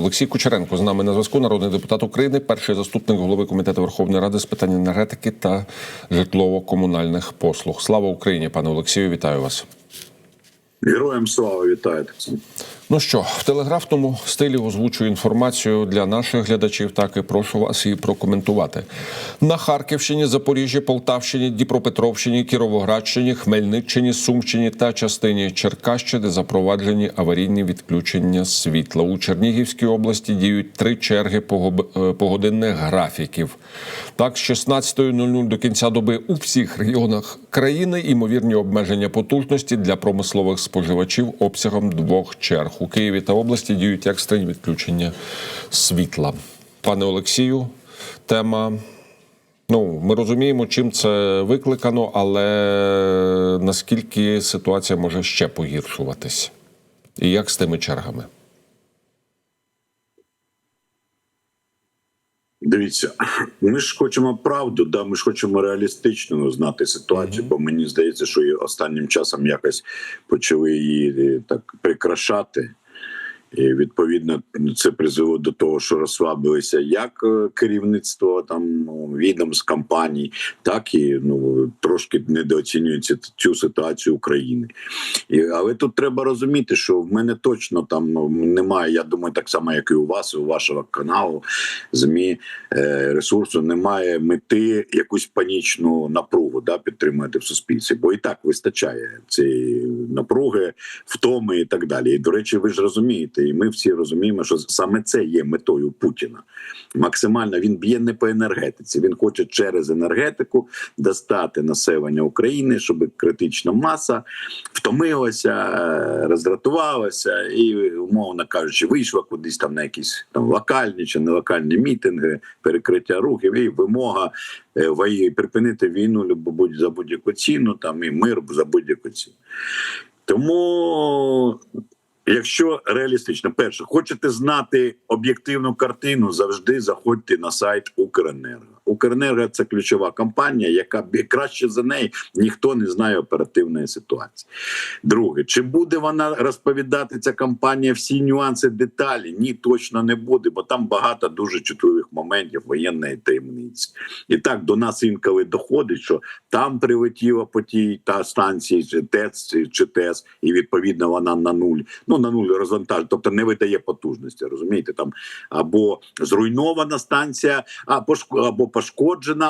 Олексій Кучеренко з нами на зв'язку, народний депутат України, перший заступник голови комітету Верховної Ради з питань енергетики та житлово-комунальних послуг. Слава Україні, пане Олексію, вітаю вас. Героям слава вітаю. Ну що, в телеграфному стилі озвучую інформацію для наших глядачів. Так і прошу вас її прокоментувати. На Харківщині, Запоріжжі, Полтавщині, Дніпропетровщині, Кіровоградщині, Хмельниччині, Сумщині та частині Черкащини запроваджені аварійні відключення світла. У Чернігівській області діють три черги е, погодинних графіків. Так, з 16.00 до кінця доби у всіх регіонах країни імовірні обмеження потужності для промислових споживачів обсягом двох черг. У Києві та області діють екстрені відключення світла. Пане Олексію, тема. Ну, ми розуміємо, чим це викликано, але наскільки ситуація може ще погіршуватись? І як з тими чергами? Дивіться, ми ж хочемо правду, да, ми ж хочемо реалістично знати ситуацію, бо мені здається, що останнім часом якось почали її е, так прикрашати. І відповідно це призвело до того, що розслабилися як е, керівництво там ну, відомств компаній, так і ну трошки недооцінюється цю ситуацію України. І, але тут треба розуміти, що в мене точно там ну, немає. Я думаю, так само, як і у вас, і у вашого каналу, змі е, ресурсу, немає мети якусь панічну напругу да, підтримувати в суспільстві, бо і так вистачає цієї напруги, втоми і так далі. І до речі, ви ж розумієте, і ми всі розуміємо, що саме це є метою Путіна. Максимально він б'є не по енергетиці. Він хоче через енергетику достати населення України, щоб критична маса втомилася, роздратувалася і, умовно кажучи, вийшла кудись там на якісь там локальні чи не локальні мітинги, перекриття рухів і вимога е, вої- припинити війну за будь-яку ціну, там і мир за будь-яку ціну. Тому. Якщо реалістично, перше, хочете знати об'єктивну картину, завжди заходьте на сайт Укренерго. Укренерго це ключова компанія, яка краще за неї ніхто не знає оперативної ситуації. Друге, чи буде вона розповідати ця компанія всі нюанси, деталі? Ні, точно не буде, бо там багато дуже чутливих моментів воєнної таємниці. І так до нас інколи доходить, що там прилетіло по тій та станції чи ТЕЦ чи ТЕС, і відповідно вона на нуль. Ну на нуль розвантаж, тобто не видає потужності. Розумієте, там або зруйнована станція, або або пошкоджена,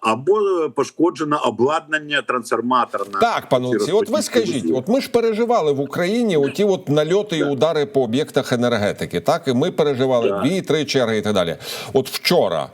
або е, пошкоджена обладнання трансформаторна. Так, паноці от ви скажіть, от ми ж переживали в Україні оті от нальоти і удари по об'єктах енергетики. Так, і ми переживали Так. дві-три черги і так далі. От вчора.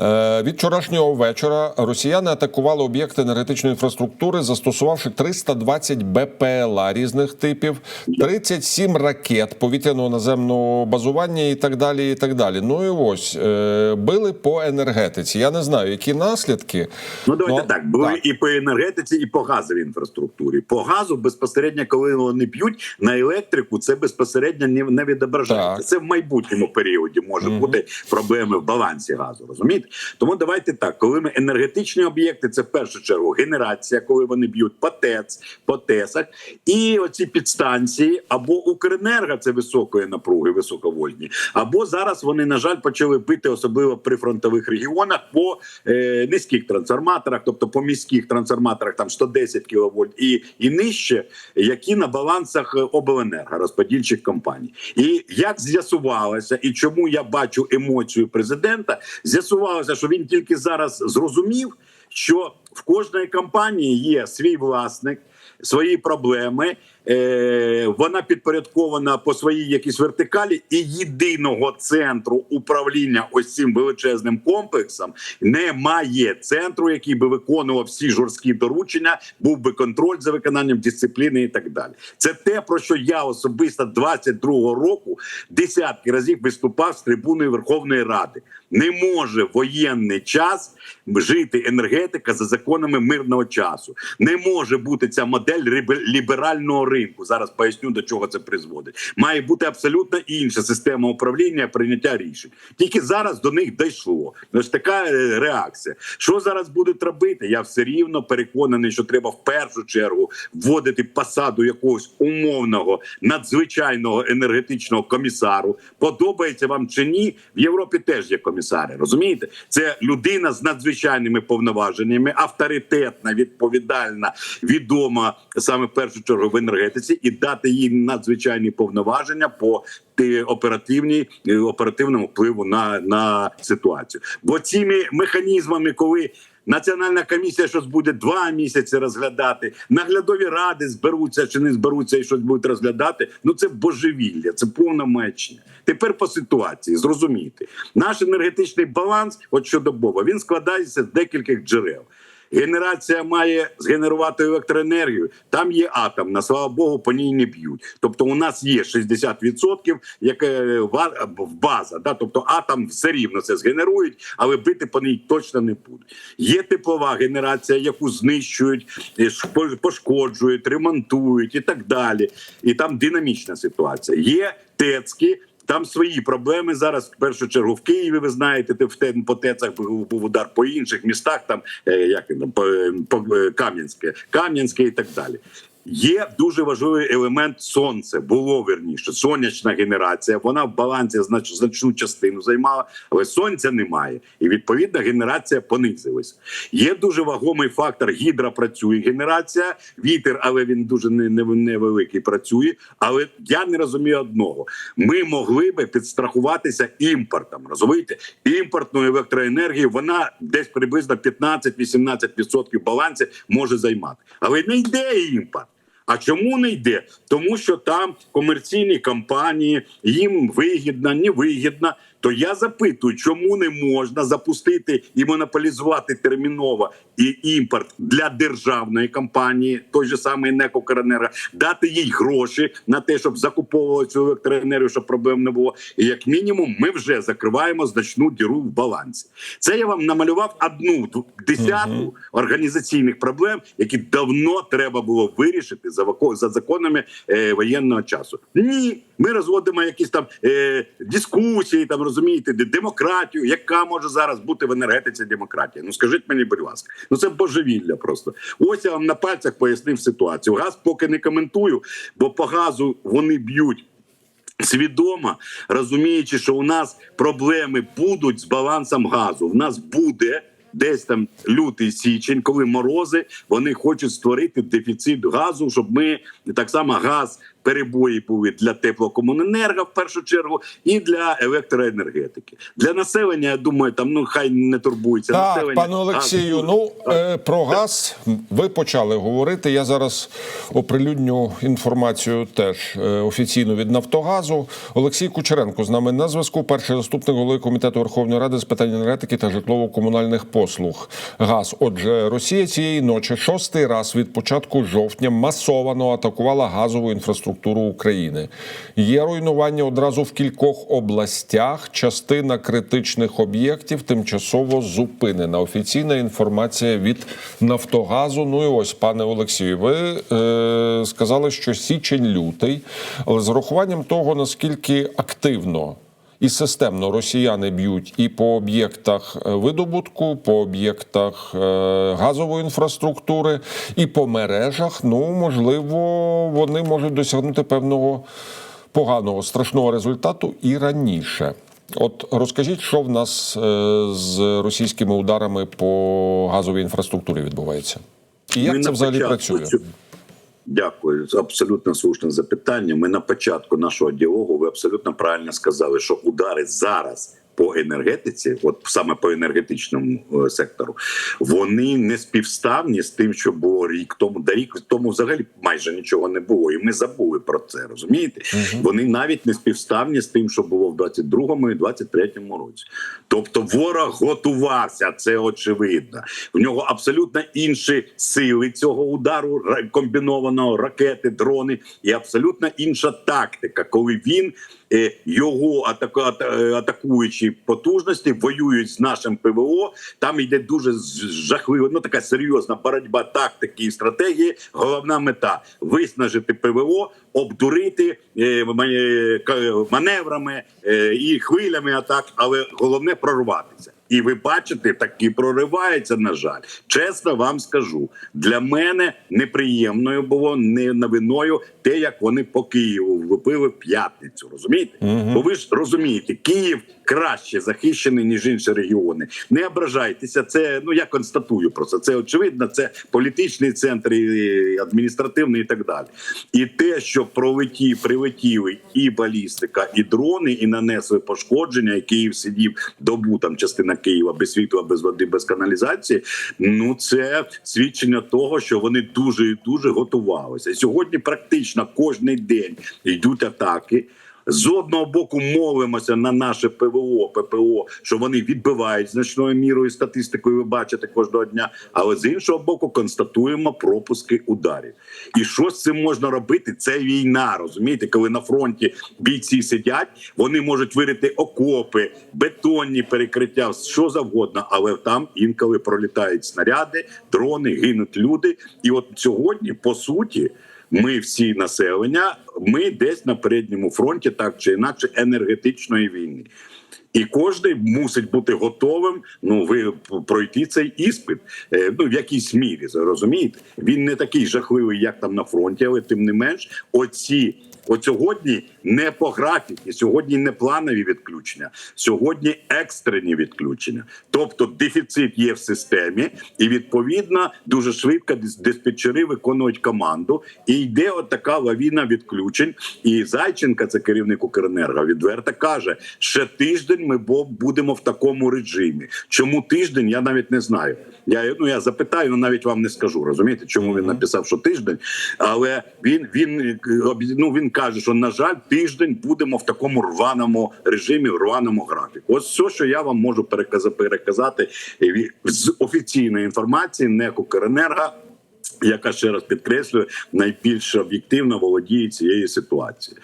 е, Від вчорашнього вечора росіяни атакували об'єкти енергетичної інфраструктури, застосувавши 320 БПЛА різних типів, 37 ракет повітряного наземного базування і так далі. І так далі. Ну і ось е, били по енергетиці. Я не знаю, які наслідки. Ну давайте Ну, так. Були так. і по енергетиці, і по газовій інфраструктурі. По газу безпосередньо, коли вони п'ють на електрику, це безпосередньо не, не відображається. Так. Це в майбутньому періоді може Мгм. бути проблеми в балансі газу. Розумієте? Тому давайте так. Коли ми енергетичні об'єкти, це в першу чергу генерація, коли вони б'ють по ТЕЦ, по ТЕСах, і оці підстанції або Укренерго, це високої напруги, високовольтні, або зараз вони на жаль почали бити, особливо при фронтових регіонах, по е, низьких трансформаторах, тобто по міських трансформаторах, там 110 кВт і, і нижче, які на балансах е, обленерго розподільчих компаній. І як з'ясувалося, і чому я бачу емоцію президента, з'ясувалося, що він тільки зараз зрозумів, що в кожної компанії є свій власник. Свої проблеми, е, вона підпорядкована по своїй якійсь вертикалі, і єдиного центру управління ось цим величезним комплексом немає центру, який би виконував всі жорсткі доручення, був би контроль за виконанням дисципліни і так далі. Це те, про що я особисто 22-го року десятки разів виступав з трибуни Верховної Ради. Не може воєнний час жити енергетика за законами мирного часу. Не може бути ця модель ліберального ринку. Зараз поясню до чого це призводить. Має бути абсолютно інша система управління прийняття рішень. Тільки зараз до них дійшло. Ось така е, реакція. Що зараз будуть робити? Я все рівно переконаний, що треба в першу чергу вводити посаду якогось умовного надзвичайного енергетичного комісару. Подобається вам чи ні? В Європі теж є комісари. Розумієте? Це людина з надзвичайними повноваженнями, авторитетна, відповідальна, відома саме в першу чергу в енергетиці, і дати їй надзвичайні повноваження по ти- оперативній е, оперативному впливу на, на ситуацію. Бо цими механізмами, коли Національна комісія щось буде два місяці розглядати. Наглядові ради зберуться чи не зберуться і щось будуть розглядати. Ну це божевілля, це повна маячня. Тепер по ситуації зрозуміти наш енергетичний баланс, от щодобово, він складається з декількох джерел. Генерація має згенерувати електроенергію. Там є атомна, слава Богу, по ній не б'ють. Тобто, у нас є 60%, яке ва- база. Да? Тобто атом все рівно це згенерують, але бити по ній точно не будуть. Є теплова генерація, яку знищують, е, пошкоджують, ремонтують і так далі. І там динамічна ситуація. Є ТЕЦки, там свої проблеми зараз. В першу чергу в Києві. Ви знаєте, ти в те по ТЕЦах був, удар по інших містах. Там е, як там, по, по е, Кам'янське, Кам'янське і так далі. Є дуже важливий елемент сонце. Було верніше сонячна генерація. Вона в балансі знач, значну частину займала, але сонця немає, і відповідно генерація понизилась. Є дуже вагомий фактор. Гідра працює. Генерація, вітер, але він дуже не- не- невеликий. Працює. Але я не розумію одного: ми могли би підстрахуватися імпортом. Розумієте, імпортної електроенергії вона десь приблизно 15-18% балансі може займати, але не йде імпорт. А чому не йде? Тому що там комерційні компанії, їм вигідно, не вигідно. То я запитую, чому не можна запустити і монополізувати терміново і імпорт для державної компанії, той же самий НЕК «Укренерго», дати їй гроші на те, щоб закуповували цю електроенергію, щоб проблем не було. І як мінімум, ми вже закриваємо значну діру в балансі. Це я вам намалював одну десятку організаційних проблем, які давно треба було вирішити за законами е, воєнного часу. Ні, ми розводимо якісь там е, дискусії, там розумієте, де- демократію. Яка може зараз бути в енергетиці демократія? Ну скажіть мені, будь ласка, ну це божевілля просто. Ось я вам на пальцях пояснив ситуацію. Газ поки не коментую, бо по газу вони б'ють. Свідомо розуміючи, що у нас проблеми будуть з балансом газу. В нас буде десь там лютий січень, коли морози, вони хочуть створити дефіцит газу, щоб ми так само газ. Перебої були для теплокомуненерго в першу чергу і для електроенергетики. Для населення, я думаю, там ну хай не турбується Так, населення. пане Олексію, Газ- ну е, про газ ви почали говорити. Я зараз оприлюдню інформацію теж е, офіційно від Нафтогазу. Олексій Кучеренко з нами на зв'язку. Перший заступник голови комітету Верховної Ради з питань енергетики та житлово-комунальних послуг. Газ. Отже, Росія цієї ночі шостий раз від початку жовтня масовано атакувала газову інфраструктуру України. Є руйнування одразу в кількох областях. Частина критичних об'єктів тимчасово зупинена. Офіційна інформація від Нафтогазу. Ну і ось, пане Олексію, ви е, сказали, що січень-лютий, але з урахуванням того, наскільки активно. І системно росіяни б'ють і по об'єктах е, видобутку, по об'єктах е, газової інфраструктури, і по мережах. Ну можливо, вони можуть досягнути певного поганого страшного результату і раніше. От розкажіть, що в нас е, з російськими ударами по газовій інфраструктурі відбувається, і як Ми це взагалі працює? Дякую, абсолютно слушне запитання. Ми на початку нашого діалогу ви абсолютно правильно сказали, що удари зараз по енергетиці, от саме по енергетичному е, сектору, вони не співставні з тим, що було рік тому. Да рік тому взагалі майже нічого не було, і ми забули про це. Розумієте? Вони навіть не співставні з тим, що було в 22-му і 23-му році. Тобто, ворог готувався, це очевидно. В нього абсолютно інші сили цього удару комбінованого ракети, дрони, і абсолютно інша тактика, коли він е, його е, атакуючи наші потужності, воюють з нашим ПВО. Там йде дуже жахлива, ну така серйозна боротьба тактики і стратегії. Головна мета виснажити ПВО, обдурити е, е, маневрами е, і хвилями атак, але головне прорватися. І ви бачите, таки проривається. На жаль, чесно вам скажу. Для мене неприємною було не новиною те, як вони по Києву влупили в п'ятницю. Розумієте? Бо ви ж розумієте, Київ краще захищений ніж інші регіони. Не ображайтеся. Це ну я констатую просто. Це очевидно. Це політичний центр, і адміністративний і так далі. І те, що пролетів, прилетіли і балістика, і дрони, і нанесли пошкодження, і Київ сидів добу там частина Києва без світла, без води, без каналізації. Ну це свідчення того, що вони дуже і дуже готувалися. Сьогодні практично кожний день йдуть атаки. З одного боку молимося на наше ПВО, ППО, що вони відбивають значною мірою статистикою. Ви бачите кожного дня. Але з іншого боку, констатуємо пропуски ударів. І що з цим можна робити? Це війна. Розумієте, коли на фронті бійці сидять, вони можуть вирити окопи, бетонні перекриття, що завгодно, але там інколи пролітають снаряди, дрони, гинуть люди. І от сьогодні, по суті. Ми всі населення, ми десь на передньому фронті, так чи інакше, енергетичної війни. І кожен мусить бути готовим. Ну ви пройти цей іспит е, ну в якійсь мірі розумієте? Він не такий жахливий, як там на фронті, але тим не менш, оці. От сьогодні не по графіки, сьогодні не планові відключення, сьогодні екстрені відключення. Тобто дефіцит є в системі, і відповідно дуже швидко диспетчери виконують команду. І йде от така лавіна відключень. І Зайченка, це керівник Укренерго, відверто каже, ще тиждень ми будемо в такому режимі. Чому тиждень? Я навіть не знаю. Я ну я запитаю, але навіть вам не скажу. Розумієте, чому він написав, що тиждень? Але він він е, ну, він каже, що на жаль, тиждень будемо в такому рваному режимі, в рваному графіку. Ось все, що я вам можу переказати, з офіційної інформації, не Укренерго, яка ще раз підкреслюю, найбільш об'єктивно володіє цією ситуацією.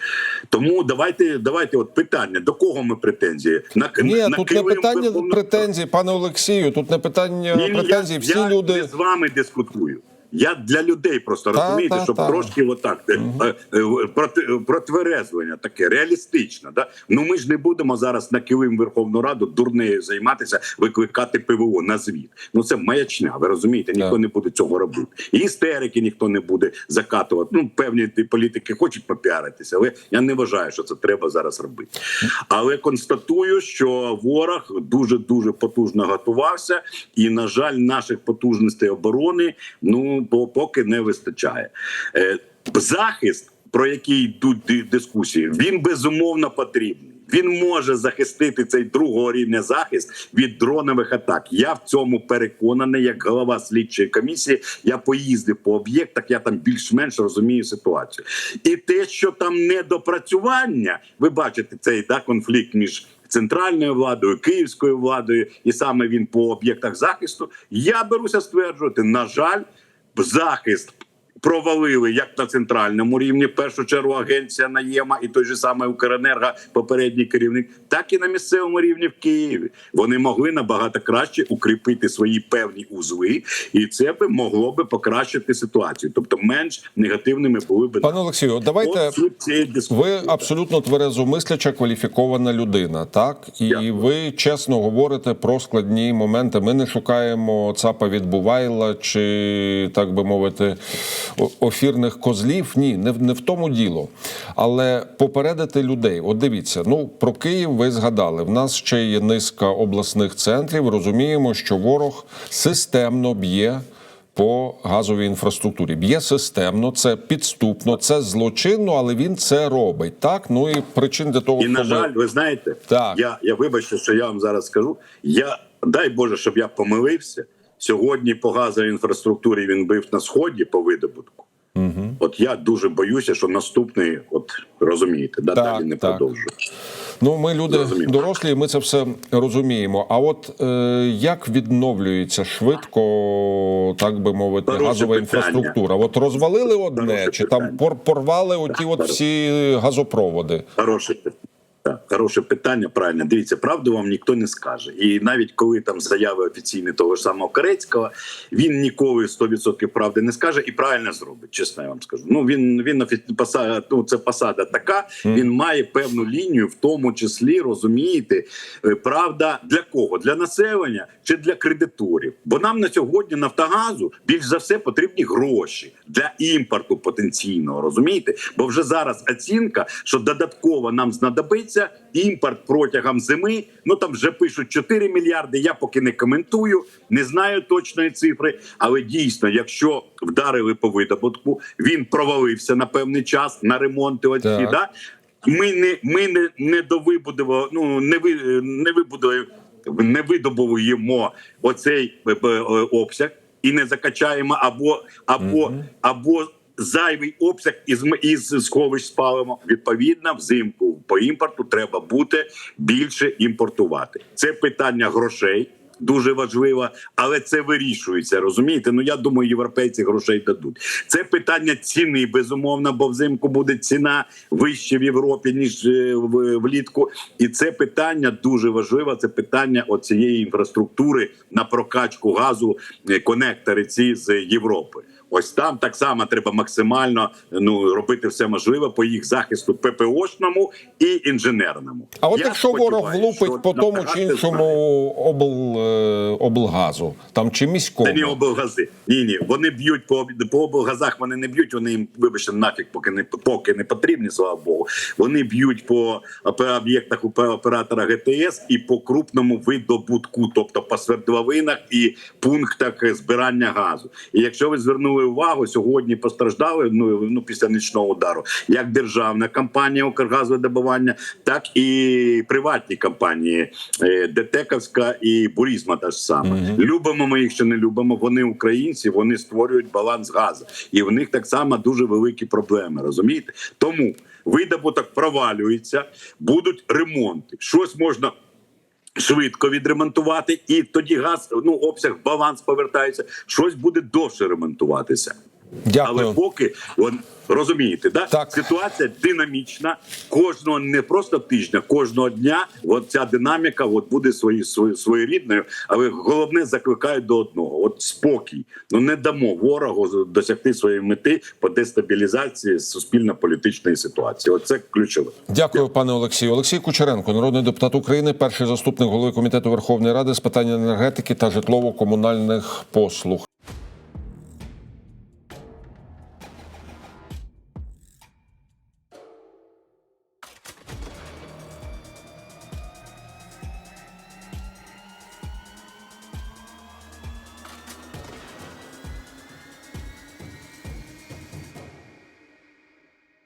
Тому давайте, давайте, от питання: до кого ми претензії? На Ні, на тут не питання Верховного- претензій, пане Олексію. Тут не питання ні, претензій. я, Всі я люди не з вами дискутую. Я для людей просто Та, розумієте, та, щоб та. трошки отак е, е, е, проти, протверезвлення таке реалістично. Да? Ну ми ж не будемо зараз на килим Верховну Раду дурнею займатися, викликати ПВО на звіт. Ну це маячня. Ви розумієте, ніхто Так. не буде цього робити. І істерики ніхто не буде закатувати. Ну певні політики хочуть попіаритися, але я не вважаю, що це треба зараз робити. Але констатую, що ворог дуже дуже потужно готувався, і на жаль, наших потужностей оборони ну по- поки не вистачає. Е, захист, про який йдуть дискусії, він безумовно потрібний. Він може захистити цей другого рівня захист від дронових атак. Я в цьому переконаний, як голова слідчої комісії. Я поїздив по об'єктах, я там більш-менш розумію ситуацію. І те, що там недопрацювання, ви бачите цей да, конфлікт між центральною владою, київською владою, і саме він по об'єктах захисту. Я беруся стверджувати, на жаль, захист. Провалили як на центральному рівні, в першу чергу агенція Наєма і той же самий Укренерго, попередній керівник, так і на місцевому рівні в Києві. Вони могли набагато краще укріпити свої певні узли, і це би могло би покращити ситуацію. Тобто менш негативними були б пане Олексію, давайте. Ви абсолютно тверезомисляча, кваліфікована людина, так і Дякую. ви чесно говорите про складні моменти. Ми не шукаємо ЦАПа від Бувайла чи так би мовити офірних козлів. Ні, не в не в тому діло. Але попередити людей. От дивіться, ну про Київ ви згадали. В нас ще є низка обласних центрів. Розуміємо, що ворог системно б'є. По газовій інфраструктурі б'є системно, це підступно, це злочинно, але він це робить. Так ну і причин для того, І на жаль, ви знаєте, Так. я, я вибачте, що я вам зараз скажу. Я дай Боже, щоб я помилився. Сьогодні по газовій інфраструктурі він бив на сході по видобутку. Угу. От я дуже боюся, що наступний, от розумієте, да, Так, далі не так. продовжує. Ну, ми люди Зрозуміло. дорослі, і ми це все розуміємо. А от е, як відновлюється швидко, так би мовити, Хороше газова питання. інфраструктура? От розвалили одне, Хороше чи там питання. пор- порвали оті от всі газопроводи? Хороше, Так, хороше питання, правильно. Дивіться, правду вам ніхто не скаже. І навіть коли там заяви офіційні того ж самого Корецького, він ніколи 100% правди не скаже і правильно зробить. Чесно, я вам скажу. Ну він він офі- посада, ну це посада така. Він має певну лінію, в тому числі розумієте, е, правда для кого? Для населення чи для кредиторів? Бо нам на сьогодні Нафтогазу більш за все потрібні гроші для імпорту потенційного. Розумієте? Бо вже зараз оцінка, що додатково нам знадобиться імпорт протягом зими. Ну там вже пишуть 4 мільярди. Я поки не коментую, не знаю точної цифри. Але дійсно, якщо вдарили по видобутку, він провалився на певний час на ремонти. Оці, да? Ми не ми не, не довибудемо, ну не ви не вибудуємо, не видобуємо оцей е, е, обсяг і не закачаємо або або або зайвий обсяг із із сховищ спалимо. Відповідно, взимку по імпорту треба бути більше імпортувати. Це питання грошей. Дуже важливо, але це вирішується. Розумієте? Ну я думаю, європейці грошей дадуть. Це питання ціни, безумовно, бо взимку буде ціна вище в Європі ніж е, влітку. І це питання дуже важливе. Це питання оцієї інфраструктури на прокачку газу, е, конектори ці з Європи. Ось там так само треба максимально ну робити все можливе по їх захисту ППОшному і інженерному. А от Я якщо ворог влупить по тому чи іншому обл, е, облгазу, там чи міському, Це не облгази. Ні, ні, вони б'ють по по облгазах. Вони не б'ють. Вони їм вибачте нафіг, поки не поки не потрібні. Слава Богу. Вони б'ють по об'єктах оператора ГТС і по крупному видобутку, тобто по свердловинах і пунктах збирання газу. І якщо ви звернули увагу, сьогодні постраждали ну, ну після нічного удару, як державна компанія Укргазвидобування, так і приватні компанії е, ДТЕКовська і Бурізма та ж саме. Любимо ми їх чи не любимо. Вони українці, вони створюють баланс газу, і в них так само дуже великі проблеми. Розумієте? Тому видобуток провалюється, будуть ремонти. Щось можна. Швидко відремонтувати, і тоді газ, ну обсяг, баланс повертається. Щось буде довше ремонтуватися. Дякую. Але поки он, розумієте, да? Так. ситуація динамічна. Кожного не просто тижня, кожного дня. От ця динаміка от буде свої, свої своєрідною. Але головне закликають до одного: от спокій. Ну не дамо ворогу досягти своєї мети по дестабілізації суспільно-політичної ситуації. Оце ключове. Дякую, пане Олексію. Олексій Кучеренко, народний депутат України, перший заступник голови комітету Верховної Ради з питань енергетики та житлово-комунальних послуг.